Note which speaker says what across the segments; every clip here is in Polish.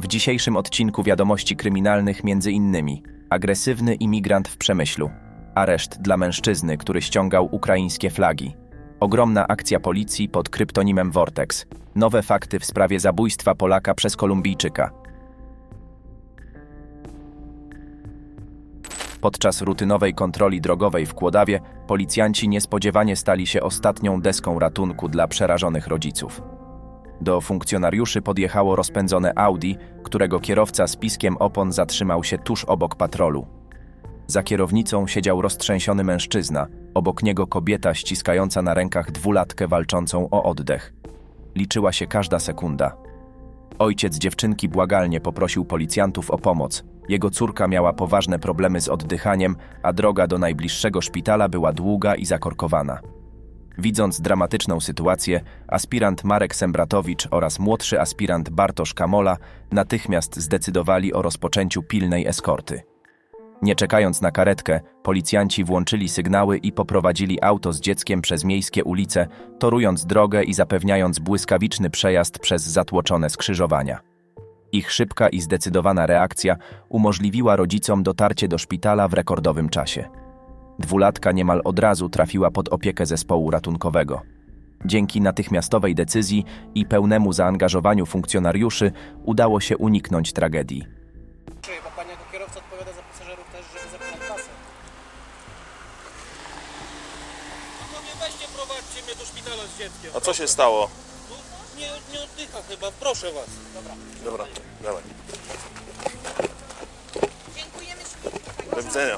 Speaker 1: W dzisiejszym odcinku wiadomości kryminalnych między innymi agresywny imigrant w Przemyślu, areszt dla mężczyzny, który ściągał ukraińskie flagi, ogromna akcja policji pod kryptonimem Vortex, nowe fakty w sprawie zabójstwa Polaka przez Kolumbijczyka. Podczas rutynowej kontroli drogowej w Kłodawie policjanci niespodziewanie stali się ostatnią deską ratunku dla przerażonych rodziców. Do funkcjonariuszy podjechało rozpędzone Audi, którego kierowca z piskiem opon zatrzymał się tuż obok patrolu. Za kierownicą siedział roztrzęsiony mężczyzna, obok niego kobieta ściskająca na rękach dwulatkę walczącą o oddech. Liczyła się każda sekunda. Ojciec dziewczynki błagalnie poprosił policjantów o pomoc. Jego córka miała poważne problemy z oddychaniem, a droga do najbliższego szpitala była długa i zakorkowana. Widząc dramatyczną sytuację, aspirant Marek Sembratowicz oraz młodszy aspirant Bartosz Kamola natychmiast zdecydowali o rozpoczęciu pilnej eskorty. Nie czekając na karetkę, policjanci włączyli sygnały i poprowadzili auto z dzieckiem przez miejskie ulice, torując drogę i zapewniając błyskawiczny przejazd przez zatłoczone skrzyżowania. Ich szybka i zdecydowana reakcja umożliwiła rodzicom dotarcie do szpitala w rekordowym czasie. Dwulatka niemal od razu trafiła pod opiekę zespołu ratunkowego. Dzięki natychmiastowej decyzji i pełnemu zaangażowaniu funkcjonariuszy udało się uniknąć tragedii.
Speaker 2: Czuję, bo pani jako kierowca odpowiada za pasażerów też, żeby. Panowie, weźcie, prowadźcie mnie do szpitala z dzieckiem.
Speaker 3: A co się stało?
Speaker 2: No, nie, nie oddycha chyba, proszę was. Dobra.
Speaker 3: Dobra, dawaj.
Speaker 4: Dziękujemy ślicznie.
Speaker 3: Do widzenia.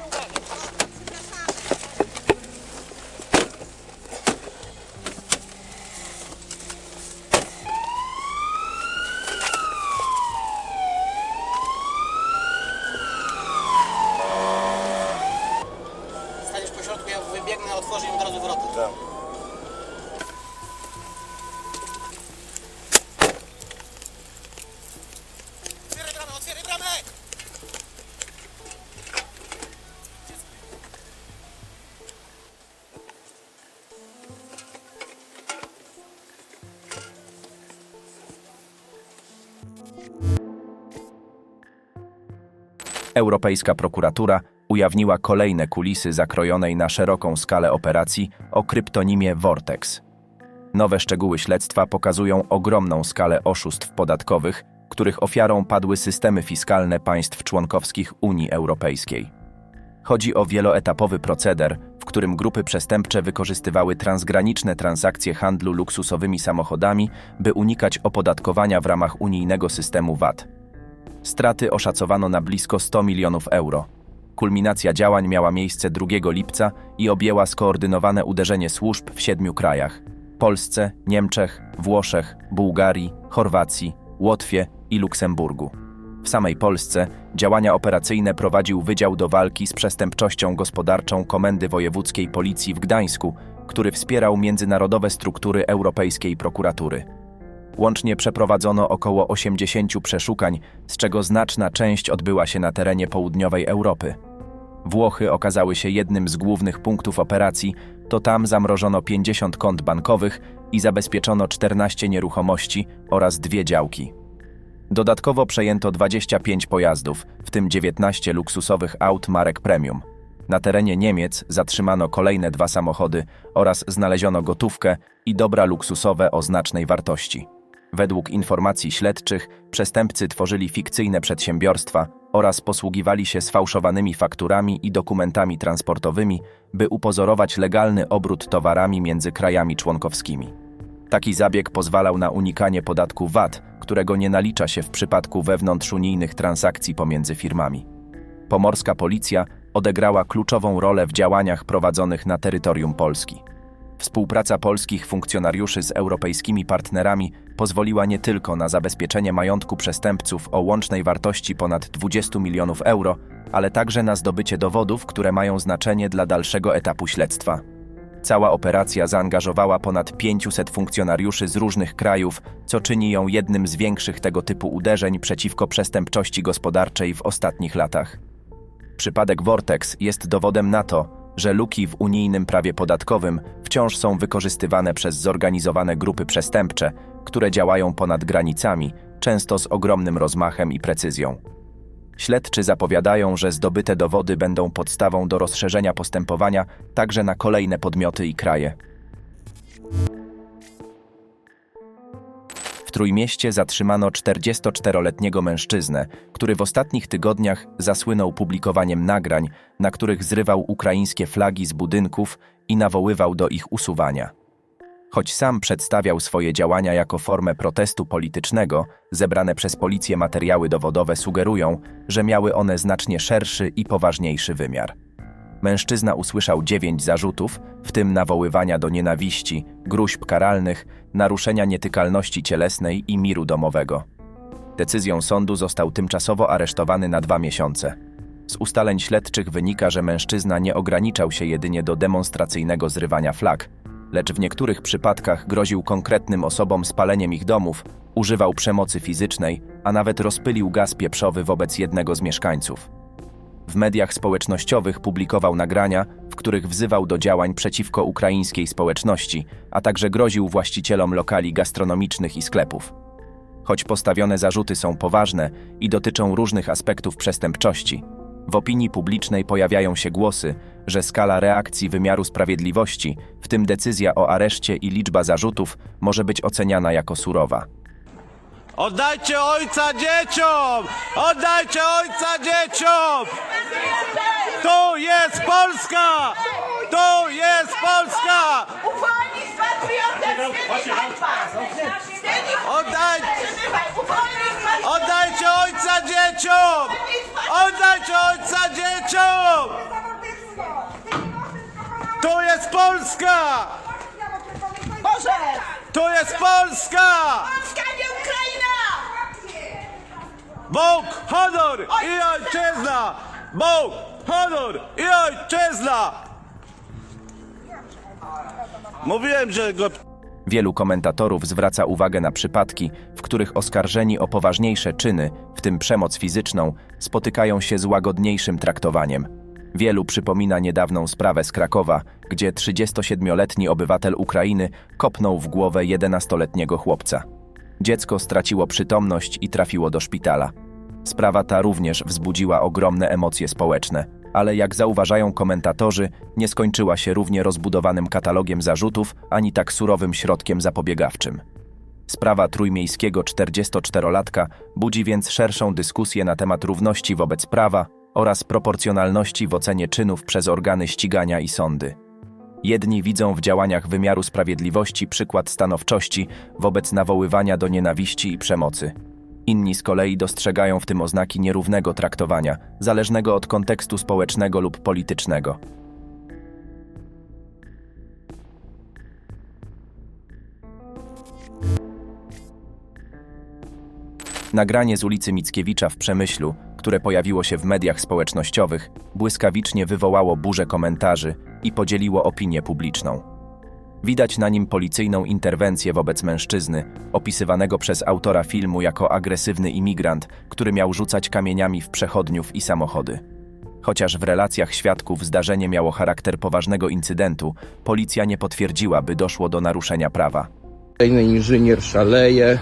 Speaker 1: Europejska prokuratura ujawniła kolejne kulisy zakrojonej na szeroką skalę operacji o kryptonimie Vortex. Nowe szczegóły śledztwa pokazują ogromną skalę oszustw podatkowych, których ofiarą padły systemy fiskalne państw członkowskich Unii Europejskiej. Chodzi o wieloetapowy proceder, w którym grupy przestępcze wykorzystywały transgraniczne transakcje handlu luksusowymi samochodami, by unikać opodatkowania w ramach unijnego systemu VAT. Straty oszacowano na blisko 100 milionów euro. Kulminacja działań miała miejsce 2 lipca i objęła skoordynowane uderzenie służb w siedmiu krajach: Polsce, Niemczech, Włoszech, Bułgarii, Chorwacji, Łotwie i Luksemburgu. W samej Polsce działania operacyjne prowadził Wydział do Walki z Przestępczością Gospodarczą Komendy Wojewódzkiej Policji w Gdańsku, który wspierał międzynarodowe struktury Europejskiej Prokuratury. Łącznie przeprowadzono około 80 przeszukań, z czego znaczna część odbyła się na terenie południowej Europy. Włochy okazały się jednym z głównych punktów operacji, to tam zamrożono 50 kont bankowych i zabezpieczono 14 nieruchomości oraz dwie działki. Dodatkowo przejęto 25 pojazdów, w tym 19 luksusowych aut marek premium. Na terenie Niemiec zatrzymano kolejne dwa samochody oraz znaleziono gotówkę i dobra luksusowe o znacznej wartości. Według informacji śledczych, przestępcy tworzyli fikcyjne przedsiębiorstwa oraz posługiwali się sfałszowanymi fakturami i dokumentami transportowymi, by upozorować legalny obrót towarami między krajami członkowskimi. Taki zabieg pozwalał na unikanie podatku VAT, którego nie nalicza się w przypadku wewnątrzunijnych transakcji pomiędzy firmami. Pomorska policja odegrała kluczową rolę w działaniach prowadzonych na terytorium Polski. Współpraca polskich funkcjonariuszy z europejskimi partnerami pozwoliła nie tylko na zabezpieczenie majątku przestępców o łącznej wartości ponad 20 milionów euro, ale także na zdobycie dowodów, które mają znaczenie dla dalszego etapu śledztwa. Cała operacja zaangażowała ponad 500 funkcjonariuszy z różnych krajów, co czyni ją jednym z większych tego typu uderzeń przeciwko przestępczości gospodarczej w ostatnich latach. Przypadek Vortex jest dowodem na to, że luki w unijnym prawie podatkowym wciąż są wykorzystywane przez zorganizowane grupy przestępcze, które działają ponad granicami często z ogromnym rozmachem i precyzją. Śledczy zapowiadają, że zdobyte dowody będą podstawą do rozszerzenia postępowania także na kolejne podmioty i kraje. Trójmieście zatrzymano 44-letniego mężczyznę, który w ostatnich tygodniach zasłynął publikowaniem nagrań, na których zrywał ukraińskie flagi z budynków i nawoływał do ich usuwania. Choć sam przedstawiał swoje działania jako formę protestu politycznego, zebrane przez policję materiały dowodowe sugerują, że miały one znacznie szerszy i poważniejszy wymiar. Mężczyzna usłyszał dziewięć zarzutów, w tym nawoływania do nienawiści, gruźb karalnych, naruszenia nietykalności cielesnej i miru domowego. Decyzją sądu został tymczasowo aresztowany na dwa miesiące. Z ustaleń śledczych wynika, że mężczyzna nie ograniczał się jedynie do demonstracyjnego zrywania flag, lecz w niektórych przypadkach groził konkretnym osobom spaleniem ich domów, używał przemocy fizycznej, a nawet rozpylił gaz pieprzowy wobec jednego z mieszkańców. W mediach społecznościowych publikował nagrania, w których wzywał do działań przeciwko ukraińskiej społeczności, a także groził właścicielom lokali gastronomicznych i sklepów. Choć postawione zarzuty są poważne i dotyczą różnych aspektów przestępczości, w opinii publicznej pojawiają się głosy, że skala reakcji wymiaru sprawiedliwości, w tym decyzja o areszcie i liczba zarzutów, może być oceniana jako surowa.
Speaker 3: Oddajcie ojca dzieciom! Oddajcie ojca dzieciom! Tu jest Polska! Tu jest Polska!
Speaker 5: Uwolnij z patriotem! Wstydź państwa! Wstydź
Speaker 3: Oddaj,
Speaker 5: Przeżywaj! Uwolnij z patriotem!
Speaker 3: oddajcie ojca dzieciom! Oddajcie ojca dzieciom! Tu jest Polska!
Speaker 5: Boże!
Speaker 3: Tu jest Polska!
Speaker 5: Polska, nie Ukraina!
Speaker 3: Bóg, honor i ojczyzna! Bóg, honor i ojczyzna! Mówiłem, że go
Speaker 1: Wielu komentatorów zwraca uwagę na przypadki, w których oskarżeni o poważniejsze czyny, w tym przemoc fizyczną, spotykają się z łagodniejszym traktowaniem. Wielu przypomina niedawną sprawę z Krakowa, gdzie 37-letni obywatel Ukrainy kopnął w głowę 11-letniego chłopca. Dziecko straciło przytomność i trafiło do szpitala. Sprawa ta również wzbudziła ogromne emocje społeczne, ale jak zauważają komentatorzy, nie skończyła się równie rozbudowanym katalogiem zarzutów ani tak surowym środkiem zapobiegawczym. Sprawa trójmiejskiego 44-latka budzi więc szerszą dyskusję na temat równości wobec prawa oraz proporcjonalności w ocenie czynów przez organy ścigania i sądy. Jedni widzą w działaniach wymiaru sprawiedliwości przykład stanowczości wobec nawoływania do nienawiści i przemocy. Inni z kolei dostrzegają w tym oznaki nierównego traktowania, zależnego od kontekstu społecznego lub politycznego. Nagranie z ulicy Mickiewicza w Przemyślu, które pojawiło się w mediach społecznościowych, błyskawicznie wywołało burzę komentarzy i podzieliło opinię publiczną. Widać na nim policyjną interwencję wobec mężczyzny, opisywanego przez autora filmu jako agresywny imigrant, który miał rzucać kamieniami w przechodniów i samochody. Chociaż w relacjach świadków zdarzenie miało charakter poważnego incydentu, policja nie potwierdziła, by doszło do naruszenia prawa.
Speaker 6: Kolejny inżynier szaleje,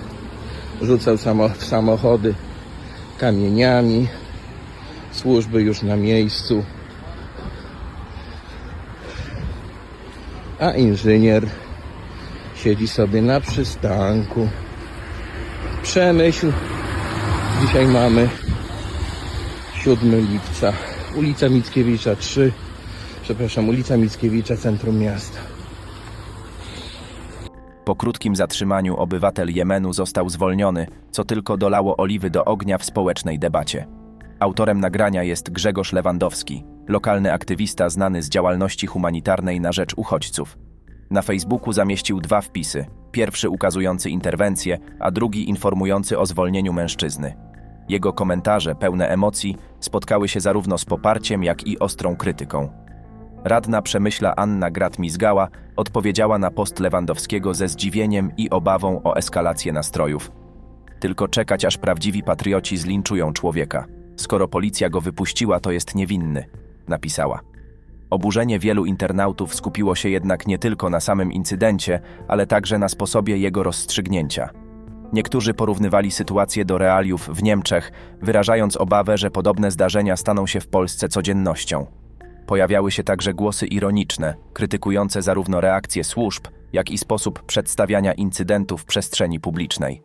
Speaker 6: rzucał samo, w samochody kamieniami. Służby już na miejscu. A inżynier siedzi sobie na przystanku. Przemyśl. Dzisiaj mamy 7 lipca. Ulica Mickiewicza 3. Przepraszam, ulica Mickiewicza, centrum miasta.
Speaker 1: Po krótkim zatrzymaniu obywatel Jemenu został zwolniony, co tylko dolało oliwy do ognia w społecznej debacie. Autorem nagrania jest Grzegorz Lewandowski, lokalny aktywista znany z działalności humanitarnej na rzecz uchodźców. Na Facebooku zamieścił dwa wpisy: pierwszy ukazujący interwencję, a drugi informujący o zwolnieniu mężczyzny. Jego komentarze, pełne emocji, spotkały się zarówno z poparciem, jak i ostrą krytyką. Radna Przemyśla Anna Grat-Mizgała odpowiedziała na post Lewandowskiego ze zdziwieniem i obawą o eskalację nastrojów. Tylko czekać, aż prawdziwi patrioci zlinczują człowieka. Skoro policja go wypuściła, to jest niewinny, napisała. Oburzenie wielu internautów skupiło się jednak nie tylko na samym incydencie, ale także na sposobie jego rozstrzygnięcia. Niektórzy porównywali sytuację do realiów w Niemczech, wyrażając obawę, że podobne zdarzenia staną się w Polsce codziennością. Pojawiały się także głosy ironiczne, krytykujące zarówno reakcje służb, jak i sposób przedstawiania incydentów w przestrzeni publicznej.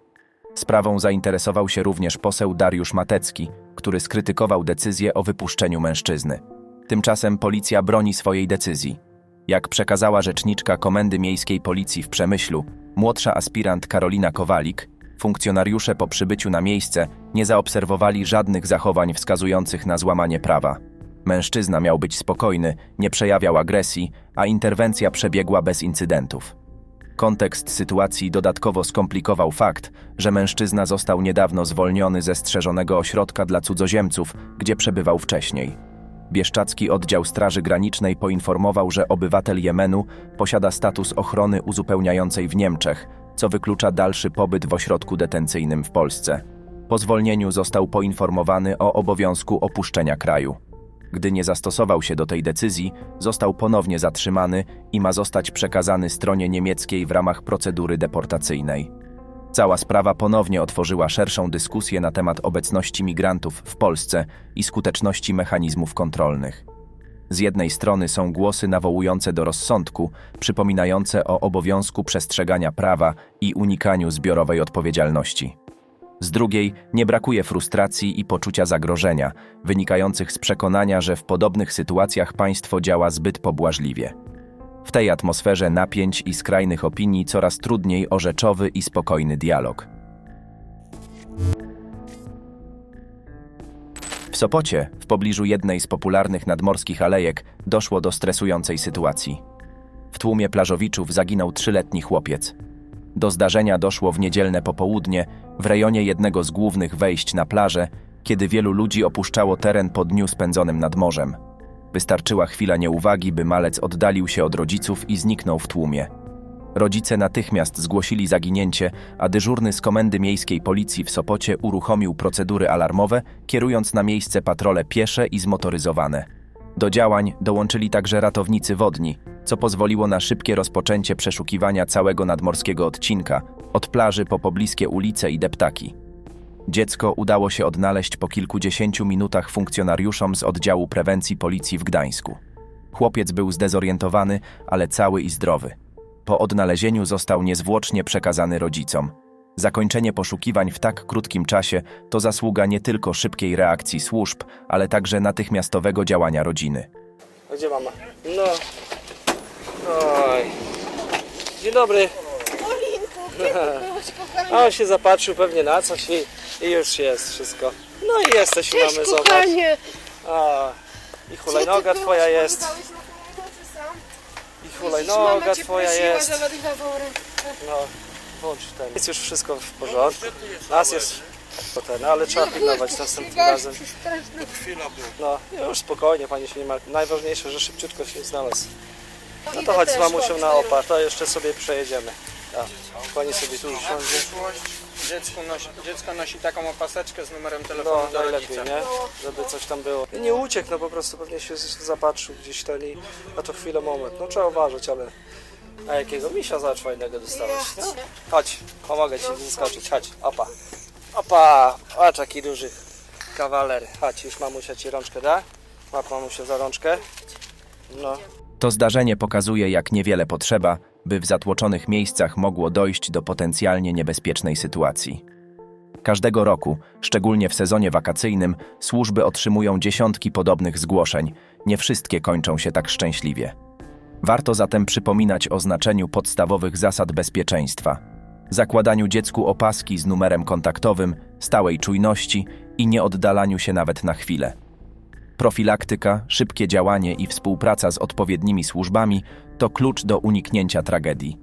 Speaker 1: Sprawą zainteresował się również poseł Dariusz Matecki, który skrytykował decyzję o wypuszczeniu mężczyzny. Tymczasem policja broni swojej decyzji. Jak przekazała rzeczniczka Komendy Miejskiej Policji w Przemyślu, młodsza aspirant Karolina Kowalik, funkcjonariusze po przybyciu na miejsce nie zaobserwowali żadnych zachowań wskazujących na złamanie prawa. Mężczyzna miał być spokojny, nie przejawiał agresji, a interwencja przebiegła bez incydentów. Kontekst sytuacji dodatkowo skomplikował fakt, że mężczyzna został niedawno zwolniony ze strzeżonego ośrodka dla cudzoziemców, gdzie przebywał wcześniej. Bieszczacki Oddział Straży Granicznej poinformował, że obywatel Jemenu posiada status ochrony uzupełniającej w Niemczech, co wyklucza dalszy pobyt w ośrodku detencyjnym w Polsce. Po zwolnieniu został poinformowany o obowiązku opuszczenia kraju. Gdy nie zastosował się do tej decyzji, został ponownie zatrzymany i ma zostać przekazany stronie niemieckiej w ramach procedury deportacyjnej. Cała sprawa ponownie otworzyła szerszą dyskusję na temat obecności migrantów w Polsce i skuteczności mechanizmów kontrolnych. Z jednej strony są głosy nawołujące do rozsądku, przypominające o obowiązku przestrzegania prawa i unikaniu zbiorowej odpowiedzialności. Z drugiej nie brakuje frustracji i poczucia zagrożenia, wynikających z przekonania, że w podobnych sytuacjach państwo działa zbyt pobłażliwie. W tej atmosferze napięć i skrajnych opinii coraz trudniej o rzeczowy i spokojny dialog. W Sopocie, w pobliżu jednej z popularnych nadmorskich alejek, doszło do stresującej sytuacji. W tłumie plażowiczów zaginął trzyletni chłopiec. Do zdarzenia doszło w niedzielne popołudnie w rejonie jednego z głównych wejść na plażę, kiedy wielu ludzi opuszczało teren po dniu spędzonym nad morzem. Wystarczyła chwila nieuwagi, by malec oddalił się od rodziców i zniknął w tłumie. Rodzice natychmiast zgłosili zaginięcie, a dyżurny z Komendy Miejskiej Policji w Sopocie uruchomił procedury alarmowe, kierując na miejsce patrole piesze i zmotoryzowane. Do działań dołączyli także ratownicy wodni, co pozwoliło na szybkie rozpoczęcie przeszukiwania całego nadmorskiego odcinka, od plaży po pobliskie ulice i deptaki. Dziecko udało się odnaleźć po kilkudziesięciu minutach funkcjonariuszom z oddziału prewencji policji w Gdańsku. Chłopiec był zdezorientowany, ale cały i zdrowy. Po odnalezieniu został niezwłocznie przekazany rodzicom. Zakończenie poszukiwań w tak krótkim czasie to zasługa nie tylko szybkiej reakcji służb, ale także natychmiastowego działania rodziny.
Speaker 7: Gdzie mama? No. Oj. Dzień dobry. A on się zapatrzył pewnie na coś i, i już jest wszystko. No i jesteśmy,
Speaker 8: Cześć,
Speaker 7: mamy zobacz.
Speaker 8: kochanie!
Speaker 7: A, I hulajnoga twoja jest. I hulajnoga twoja jest. No, włącz ten. Jest już wszystko w porządku. Nas jest to ten, ale trzeba pilnować następnym razem. No, już spokojnie, pani się nie ma. Najważniejsze, że szybciutko się znalazł. No to chodź z mamusią na opa, to jeszcze sobie przejedziemy. Ja. Pani sobie tu usiądzie.
Speaker 2: Dziecko nosi, dziecko nosi taką opaseczkę z numerem telefonu
Speaker 7: No,
Speaker 2: do
Speaker 7: najlepiej,
Speaker 2: rodzica.
Speaker 7: nie? Żeby coś tam było. Nie uciekł, no po prostu pewnie się z- zapatrzył gdzieś ten i na to chwilę, moment. No trzeba uważać, ale... A jakiego misia zobacz fajnego dostałeś, no? Chodź, pomogę ci zeskoczyć, chodź, opa. Opa, a taki duży kawaler. Chodź, już mamusia ci rączkę da? Łap mamusia za rączkę. No.
Speaker 1: To zdarzenie pokazuje, jak niewiele potrzeba, by w zatłoczonych miejscach mogło dojść do potencjalnie niebezpiecznej sytuacji. Każdego roku, szczególnie w sezonie wakacyjnym, służby otrzymują dziesiątki podobnych zgłoszeń. Nie wszystkie kończą się tak szczęśliwie. Warto zatem przypominać o znaczeniu podstawowych zasad bezpieczeństwa: zakładaniu dziecku opaski z numerem kontaktowym, stałej czujności i nieoddalaniu się nawet na chwilę. Profilaktyka, szybkie działanie i współpraca z odpowiednimi służbami to klucz do uniknięcia tragedii.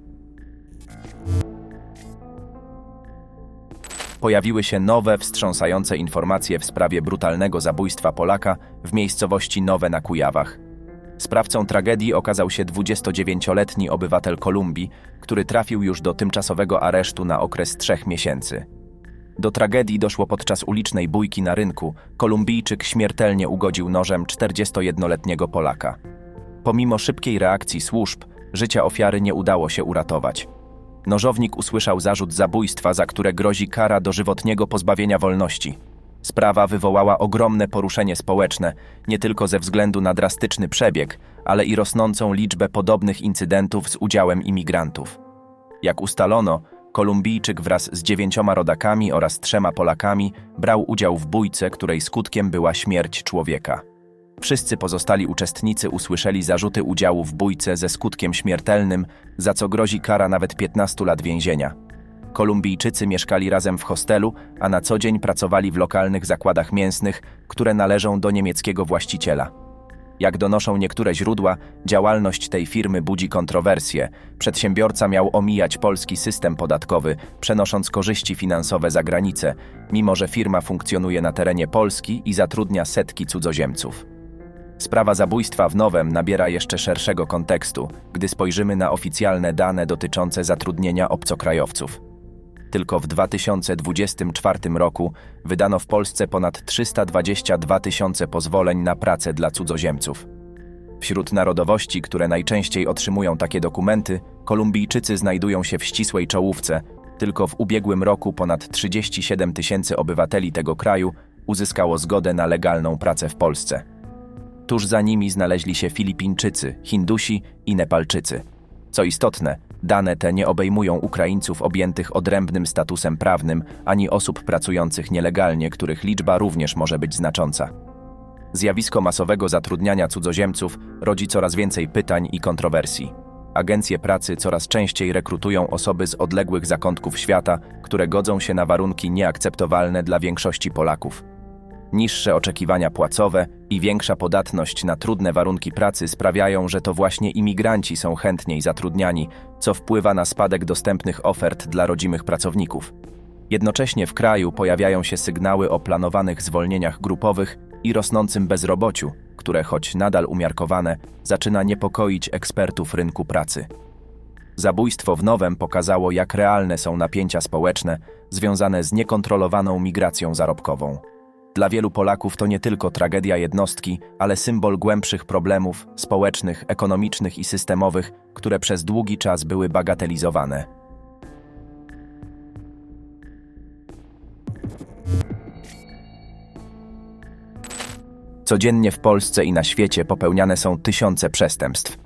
Speaker 1: Pojawiły się nowe, wstrząsające informacje w sprawie brutalnego zabójstwa Polaka w miejscowości Nowe na Kujawach. Sprawcą tragedii okazał się 29-letni obywatel Kolumbii, który trafił już do tymczasowego aresztu na okres trzech miesięcy. Do tragedii doszło podczas ulicznej bójki na rynku. Kolumbijczyk śmiertelnie ugodził nożem 41-letniego Polaka. Pomimo szybkiej reakcji służb, życia ofiary nie udało się uratować. Nożownik usłyszał zarzut zabójstwa, za które grozi kara dożywotniego pozbawienia wolności. Sprawa wywołała ogromne poruszenie społeczne, nie tylko ze względu na drastyczny przebieg, ale i rosnącą liczbę podobnych incydentów z udziałem imigrantów. Jak ustalono, Kolumbijczyk wraz z dziewięcioma rodakami oraz trzema Polakami brał udział w bójce, której skutkiem była śmierć człowieka. Wszyscy pozostali uczestnicy usłyszeli zarzuty udziału w bójce ze skutkiem śmiertelnym, za co grozi kara nawet 15 lat więzienia. Kolumbijczycy mieszkali razem w hostelu, a na co dzień pracowali w lokalnych zakładach mięsnych, które należą do niemieckiego właściciela. Jak donoszą niektóre źródła, działalność tej firmy budzi kontrowersje. Przedsiębiorca miał omijać polski system podatkowy, przenosząc korzyści finansowe za granicę, mimo że firma funkcjonuje na terenie Polski i zatrudnia setki cudzoziemców. Sprawa zabójstwa w Nowem nabiera jeszcze szerszego kontekstu, gdy spojrzymy na oficjalne dane dotyczące zatrudnienia obcokrajowców. Tylko w 2024 roku wydano w Polsce ponad 322 tysiące pozwoleń na pracę dla cudzoziemców. Wśród narodowości, które najczęściej otrzymują takie dokumenty, Kolumbijczycy znajdują się w ścisłej czołówce. Tylko w ubiegłym roku ponad 37 tysięcy obywateli tego kraju uzyskało zgodę na legalną pracę w Polsce. Tuż za nimi znaleźli się Filipińczycy, Hindusi i Nepalczycy. Co istotne, dane te nie obejmują Ukraińców objętych odrębnym statusem prawnym ani osób pracujących nielegalnie, których liczba również może być znacząca. Zjawisko masowego zatrudniania cudzoziemców rodzi coraz więcej pytań i kontrowersji. Agencje pracy coraz częściej rekrutują osoby z odległych zakątków świata, które godzą się na warunki nieakceptowalne dla większości Polaków. Niższe oczekiwania płacowe i większa podatność na trudne warunki pracy sprawiają, że to właśnie imigranci są chętniej zatrudniani, co wpływa na spadek dostępnych ofert dla rodzimych pracowników. Jednocześnie w kraju pojawiają się sygnały o planowanych zwolnieniach grupowych i rosnącym bezrobociu, które choć nadal umiarkowane, zaczyna niepokoić ekspertów rynku pracy. Zabójstwo w Nowem pokazało, jak realne są napięcia społeczne związane z niekontrolowaną migracją zarobkową. Dla wielu Polaków to nie tylko tragedia jednostki, ale symbol głębszych problemów społecznych, ekonomicznych i systemowych, które przez długi czas były bagatelizowane. Codziennie w Polsce i na świecie popełniane są tysiące przestępstw.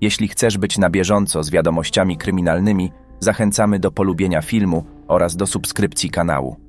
Speaker 1: Jeśli chcesz być na bieżąco z wiadomościami kryminalnymi, zachęcamy do polubienia filmu oraz do subskrypcji kanału.